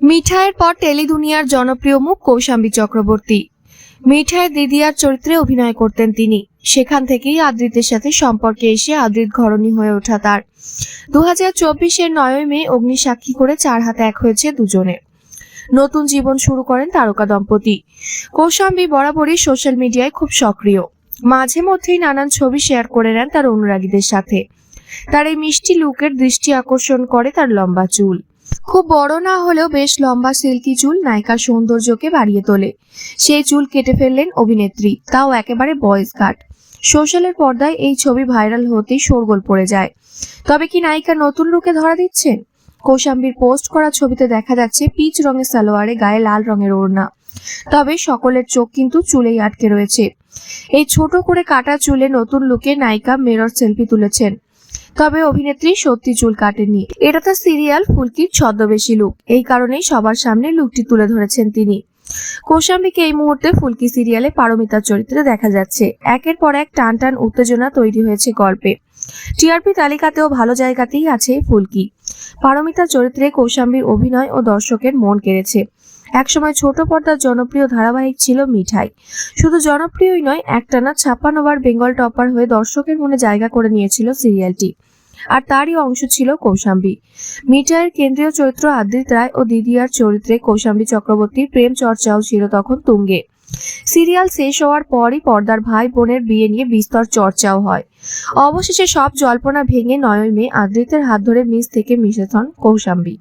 মিঠাইয়ের পর টেলি দুনিয়ার জনপ্রিয় মুখ কৌশাম্বী চক্রবর্তী। মিঠাইয়ের দিদিয়ার চরিত্রে অভিনয় করতেন তিনি। সেখান থেকেই আদ্রিতের সাথে সম্পর্কে এসে আদৃত ঘরণী হয়ে ওঠা তার। দু হাজার চব্বিশের নয়ই মে অগ্নিসাক্ষী করে চার হাতে এক হয়েছে দুজনে। নতুন জীবন শুরু করেন তারকা দম্পতি। কৌশাম্বী বরাবরই সোশ্যাল মিডিয়ায় খুব সক্রিয়। মাঝে মধ্যেই নানান ছবি শেয়ার করে নেন তার অনুরাগীদের সাথে। তার এই মিষ্টি লুকের দৃষ্টি আকর্ষণ করে তার লম্বা চুল। খুব বড় না হলেও বেশ লম্বা সিল্কি চুল নায়িকার সৌন্দর্যকে বাড়িয়ে তোলে। সেই চুল কেটে ফেললেন অভিনেত্রী, তাও একেবারে বয়েজ কাট সোশ্যালের পর্দায় এই ছবি ভাইরাল হতেই শোরগোল পড়ে যায়। তবে কি নায়িকা নতুন লুকে ধরা দিচ্ছেন? কৌশাম্বীর পোস্ট করা ছবিতে দেখা যাচ্ছে পিচ রঙের সালোয়ারে গায়ে লাল রঙের ওড়না। তবে সকলের চোখ কিন্তু চুলেই আটকে রয়েছে। এই ছোট করে কাটা চুলে নতুন লুকে নায়িকা মেরর সেলফি তুলেছেন। তবে অভিনেত্রী সত্যি চুল কাটেননি। এটা তার সিরিয়াল ফুলকির ছদ্মবেশী লুক এই কারণেই সবার সামনে লুকটি তুলে ধরেছেন তিনি। কৌশাম্বীকে এই মুহূর্তে ফুলকি সিরিয়ালে পারমিতার চরিত্রে দেখা যাচ্ছে। একের পর এক টান টান উত্তেজনা তৈরি হয়েছে গল্পে। টিআরপি তালিকাতেও ভালো জায়গাতেই আছে ফুলকি। পারমিতার চরিত্রে কৌশাম্বীর অভিনয় ও দর্শকের মন কেড়েছে। একসময় ছোট পর্দার জনপ্রিয় ধারাবাহিক ছিল মিঠাই। শুধু জনপ্রিয়ই নয়, একটানা ছাপ্পান্ন বার বেঙ্গল টপার হয়ে দর্শকের মনে জায়গা করে নিয়েছিল সিরিয়ালটি। আর তারই অংশ ছিল কৌশাম্বী। মিঠাইয়ের কেন্দ্রীয় চরিত্র আদিত রায় ও দিদিয়ার চরিত্রে কৌশাম্বী চক্রবর্তীর প্রেম চর্চাও ছিল তখন তুঙ্গে। সিরিয়াল শেষ হওয়ার পরই পর্দার ভাই বোনের বিয়ে নিয়ে বিস্তর চর্চাও হয়। অবশেষে সব জল্পনা ভেঙে নয়ই মে আদ্রিতের হাত ধরে মিস থেকে মিশেছন কৌশাম্বী।